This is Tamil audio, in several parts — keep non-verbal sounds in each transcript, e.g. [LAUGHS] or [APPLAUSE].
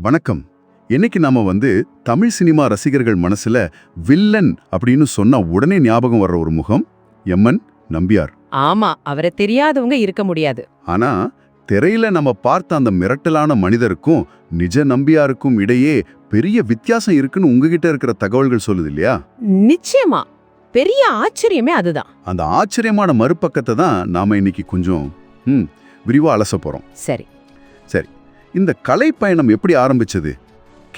வணக்கம். இன்னைக்கு நாம வந்து தமிழ் சினிமா ரசிகர்கள் மனசுல வில்லன் அப்படின்னு சொன்னா உடனே ஞாபகம் வர்ற ஒரு முகம் எம்என் நம்பியார். ஆமா அவரை தெரியாதவங்க இருக்க முடியாது. ஆனா திரையில நம்ம பார்த்த அந்த மிரட்டலான மனிதருக்கும் நிஜ நம்பியாருக்கும் இடையே பெரிய வித்தியாசம் இருக்குன்னு உங்ககிட்ட இருக்கிற தகவல்கள் சொல்லுது இல்லையா? நிச்சயமா. பெரிய ஆச்சரியமே அதுதான். அந்த ஆச்சரியமான மறுபக்கத்தை தான் நாம இன்னைக்கு கொஞ்சம் ம் விரிவா அலச போறோம். சரி இந்த கலை பயணம் எப்படி ஆரம்பிச்சது?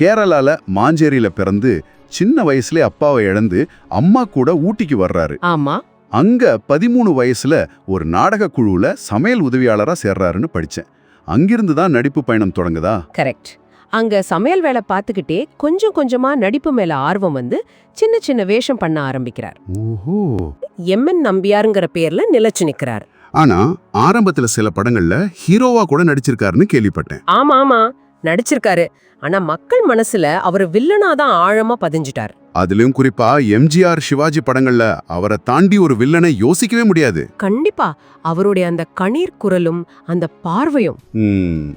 கேரளால மாஞ்சேரியில பிறந்து சின்ன வயசுல அப்பாவை இழந்து அம்மா கூட ஊட்டிக்கு வர்றாரு. ஆமா. அங்க பதிமூணு வயசுல ஒரு நாடக குழுவுல சமையல் உதவியாளரா சேர்றாருன்னு படிச்சேன். அங்கிருந்து தான் நடிப்பு பயணம் தொடங்குதா? கரெக்ட். அங்க சமையல் வேலை பார்த்துக்கிட்டே கொஞ்சம் கொஞ்சமா நடிப்பு மேல ஆர்வம் வந்து சின்ன சின்ன வேஷம் பண்ண ஆரம்பிக்கிறார். ஓஹோ. எம்என் நம்பியாருங்கிற பேர்ல நிலைச்சு நிக்கிறார். ஆனா ஆரம்பத்துல சில படங்கள்ல ஹீரோவா கூட நடிச்சிருக்காருன்னு கேள்விப்பட்டேன். ஆமா ஆமா. நடிச்சிருக்காரு. ஆனா மக்கள் மனசுல அவர் வில்லனா தான் ஆழமா பதிஞ்சிட்டார். அதுலயும் குறிப்பா எம்ஜிஆர் சிவாஜி படங்கள்ல அவரை தாண்டி ஒரு வில்லனை யோசிக்கவே முடியாது. கண்டிப்பா. அவருடைய அந்த கணீர் குரலும் அந்த பார்வையும்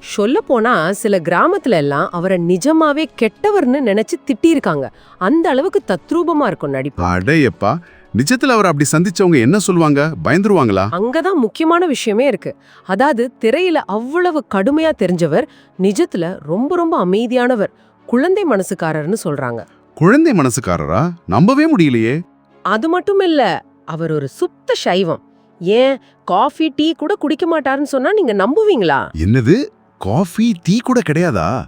சொல்ல போனா சில கிராமத்துல எல்லாம் அவரை நிஜமாவே கெட்டவர்னு நினைச்சு திட்டியிருக்காங்க. அந்த அளவுக்கு தத்ரூபமா இருக்கும் நடிப்பு. அடேயப்பா. நிஜத்துல அவர் அப்படி சந்திச்சவங்க என்ன சொல்லுவாங்க? பயந்துருவாங்களா? அங்கதான் முக்கியமான விஷயமே இருக்கு. அதாவது திரையில அவ்வளவு கடுமையா தெரிஞ்சவர் நிஜத்துல ரொம்ப ரொம்ப அமைதியானவர் குழந்தை மனசுக்காரர்னு சொல்றாங்க. குழந்தை மனசுக்காரரா? நம்பவே முடியலையே. அது மட்டும் இல்ல அவர் ஒரு சுத்த சைவம். ஏன்? காஃபி டீ கூட குடிக்க மாட்டாருன்னு சொன்னா நீங்க நம்புவீங்களா? என்னது? காஃபி டீ கூட கிடையாதா?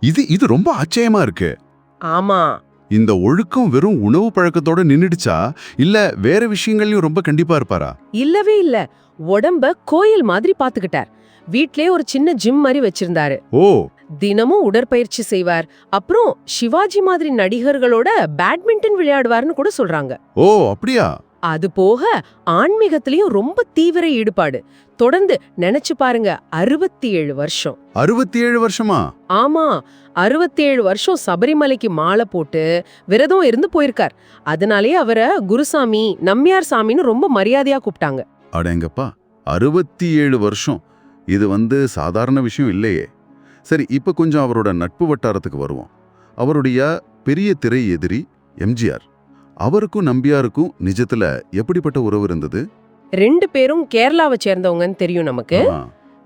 இது இது ரொம்ப ஆச்சரியமா இருக்கு. ஆமா. இந்த ஒழுக்கம் வெறும் உணவு பழக்கத்தோட நின்னுடுச்சா? இல்ல வேற விஷயங்கள்லயும் ரொம்ப கண்டிப்பா இருப்பாரா? இல்லவே இல்ல. உடம்ப கோயில் மாதிரி பாத்துக்கிட்டார். வீட்லயே ஒரு சின்ன ஜிம் மாதிரி வச்சிருந்தாரு. ஓ! தினமும் உடற்பயிற்சி செய்வார். அப்புறம் சிவாஜி மாதிரி நடிகர்களோட பேட்மிண்டன் விளையாடுவார்னு கூட சொல்றாங்க. ஓ அப்படியா? அது போக ஆன்மீகத்திலயும் ரொம்ப தீவிர ஈடுபாடு. தொடர்ந்து நினைச்சு பாருங்க அறுபத்தி ஏழு வருஷம். அறுபத்தி ஏழு வருஷமா? ஆமா அறுபத்தி ஏழு வருஷம் சபரிமலைக்கு மாலை போட்டு விரதம் இருந்து போயிருக்கார். அதனாலே அவரை குருசாமி நம்பியார் சாமின்னு ரொம்ப மரியாதையா கூப்பிட்டாங்க. அடேங்கப்பா அறுபத்தி ஏழு வருஷம். இது வந்து சாதாரண விஷயம் இல்லையே. சரி இப்ப கொஞ்சம் அவரோட நட்பு வட்டாரத்துக்கு வருவோம். அவருடைய பெரிய திரை எதிரி எம்ஜிஆர். அவருக்கும் நம்பியாருக்கும் நிஜத்துல எப்படிப்பட்ட உறவு இருந்தது? ரெண்டு பேரும் கேரளாவை சேர்ந்தவங்கன்னு தெரியும் நமக்கு.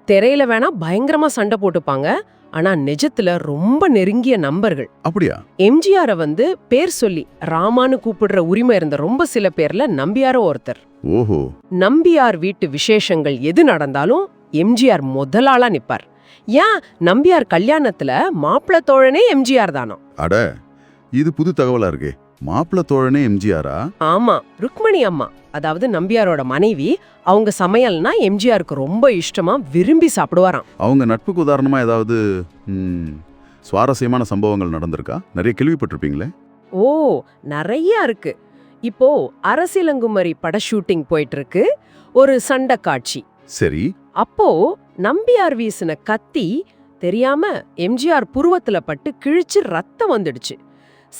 திரையில வேணா பயங்கரமா சண்டை போட்டுப்பாங்க. ஆனா நிஜத்துல ரொம்ப நெருங்கிய நண்பர்கள். அப்படியா? எம்ஜிஆர வந்து பேர் சொல்லி ராமான்னு கூப்பிடுற உரிமை இருந்த ரொம்ப சில பேர்ல நம்பியாரும் ஒருத்தர். ஓஹோ. நம்பியார் வீட்டு விசேஷங்கள் எது நடந்தாலும் எம்ஜிஆர் முதலாளா நிப்பார். ஏன்? நம்பியார் கல்யாணத்துல மாப்பிள தோழனே எம்ஜிஆர் தானோ அட இது புது தகவலா இருக்கே. மாப்பிள்ள தோழனே எம்ஜிஆரா? ஆமா ருக்மணி அம்மா. அதாவது நம்பியாரோட மனைவி அவங்க சமையல்னா எம்ஜிஆருக்கு ரொம்ப இஷ்டமா விரும்பி சாப்பிடுவாராம். அவங்க நட்புக்கு உதாரணமா ஏதாவது ம், சுவாரஸ்யமான சம்பவங்கள் நடந்திருக்கா? நிறைய கேள்விப்பட்டிருப்பீங்களே? ஓ நிறைய இருக்கு. இப்போ அரசியலங்குமரி பட ஷூட்டிங் போயிட்டு இருக்கு ஒரு சண்டை காட்சி. சரி. அப்போ நம்பியார் வீசின கத்தி தெரியாம எம்ஜிஆர் புருவத்துல பட்டு கிழிச்சு ரத்தம் வந்துடுச்சு.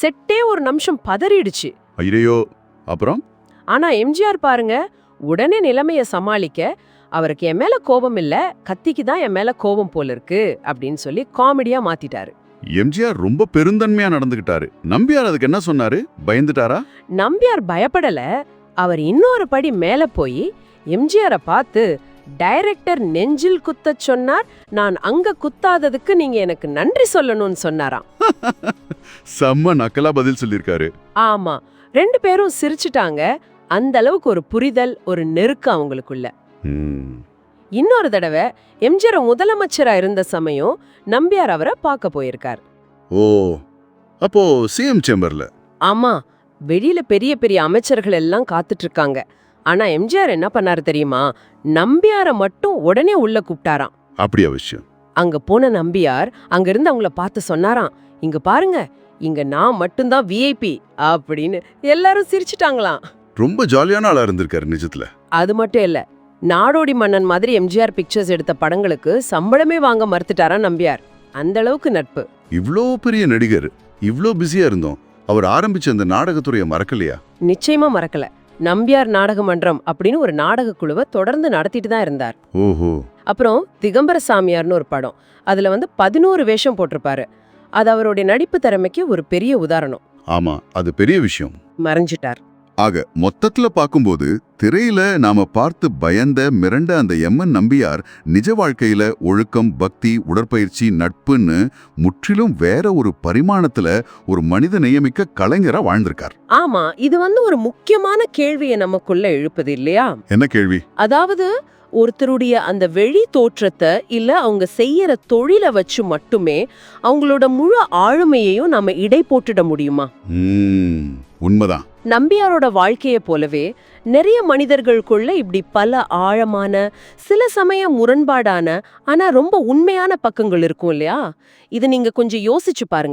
செட்டே ஒரு நிமிஷம் பதறிடுச்சு. ஐயோ அப்புறம்? ஆனா எம்ஜிஆர் பாருங்க உடனே நிலைமைய சமாளிக்க அவருக்கு என் மேல கோபம் இல்ல கத்திக்கு தான் என் மேல கோபம் போல இருக்கு அப்படின்னு சொல்லி காமெடியா மாத்திட்டாரு. எம்ஜிஆர் ரொம்ப பெருந்தன்மையா நடந்துகிட்டாரு. நம்பியார் அதுக்கு என்ன சொன்னாரு? பயந்துட்டாரா? நம்பியார் பயப்படல. அவர் இன்னொரு படி மேல போய் எம்ஜிஆரை பார்த்து டைரக்டர் நெஞ்சில் குத்தச் சொன்னார் நான் அங்க குத்தாததுக்கு நீங்க எனக்கு நன்றி சொல்லணும்னு சொன்னாராம். [LAUGHS] செம்ம நக்கலா பதில் சொல்லியிருக்காரு. ஆமா. ரெண்டு பேரும் சிரிச்சிட்டாங்க. அந்த அளவுக்கு ஒரு புரிதல் ஒரு நெருக்கம் அவங்களுக்குள்ள. இன்னொரு தடவை எம்ஜிஆர் முதலமைச்சரா இருந்த சமயம் நம்பியார் அவரை பார்க்க போயிருக்கார். ஓ. அப்போ சிஎம் சேம்பர்ல? ஆமா. வெளியில பெரிய பெரிய அமைச்சர்கள் எல்லாம் காத்துட்டு இருக்காங்க ஆனா எம்ஜிஆர் என்ன பண்ணாரு தெரியுமா? நம்பியார மட்டும் உடனே உள்ள கூப்பிட்டாராம். அப்படியா விஷயம். அங்க போன நம்பியார் அங்க இருந்து அவங்கள பார்த்து சொன்னாராம். இங்க பாருங்க இங்க நான் மட்டும்தான் விஐபி அப்படின்னு எல்லாரும் சிரிச்சிட்டாங்களாம். ரொம்ப ஜாலியான ஆளா இருந்திருக்காரு நிஜத்துல. அது மட்டும் இல்ல நாடோடி மன்னன் மாதிரி எம்ஜிஆர் பிக்சர்ஸ் எடுத்த படங்களுக்கு சம்பளமே வாங்க மறுத்துட்டாரா நம்பியார். அந்த அளவுக்கு நட்பு. இவ்ளோ பெரிய நடிகர் இவ்ளோ பிஸியா இருந்தோம். அவர் ஆரம்பிச்ச அந்த நாடகத்துறையை மறக்கலையா? நிச்சயமா மறக்கல. நம்பியார் நாடக மன்றம் அப்படின்னு ஒரு நாடக குழுவை தொடர்ந்து நடத்திட்டு தான் இருந்தார். ஓஹோ. அப்புறம் திகம்பர சாமியார்னு ஒரு படம். அதுல வந்து பதினோரு வேஷம் போட்டிருப்பாரு. அது அவருடைய நடிப்பு திறமைக்கு ஒரு பெரிய உதாரணம். ஆமா அது பெரிய விஷயம். மறைஞ்சிட்டார். ஆக மொத்தத்துல பார்க்கும்போது திரையில நாம பார்த்து பயந்த மிரண்ட அந்த எம்என் நம்பியார் நிஜ வாழ்க்கையில ஒழுக்கம் பக்தி உடற்பயிற்சி நட்புன்னு முற்றிலும் வேற ஒரு பரிமாணத்துல ஒரு மனித நியமிக்க கலைஞரா வாழ்ந்திருக்கார். ஆமா இது வந்து ஒரு முக்கியமான கேள்வியை நமக்குள்ள எழுப்புது இல்லையா? என்ன கேள்வி? அதாவது ஒருத்தருடைய அந்த வெளி தோற்றத்தை இல்ல அவங்க செய்யற தொழிலை வச்சு மட்டுமே அவங்களோட முழு ஆளுமையையும் நம்ம இடை போட்டுட முடியுமா? உண்மைதான். நம்பியாரோட வாழ்க்கையை போலவே நிறைய மனிதர்களுக்குள்ள இப்படி பல ஆழமான சில சமயம் முரண்பாடான ஆனா ரொம்ப உண்மையான பக்கங்கள் இருக்கும் இல்லையா? இது நீங்க கொஞ்சம் யோசிச்சு பாருங்க.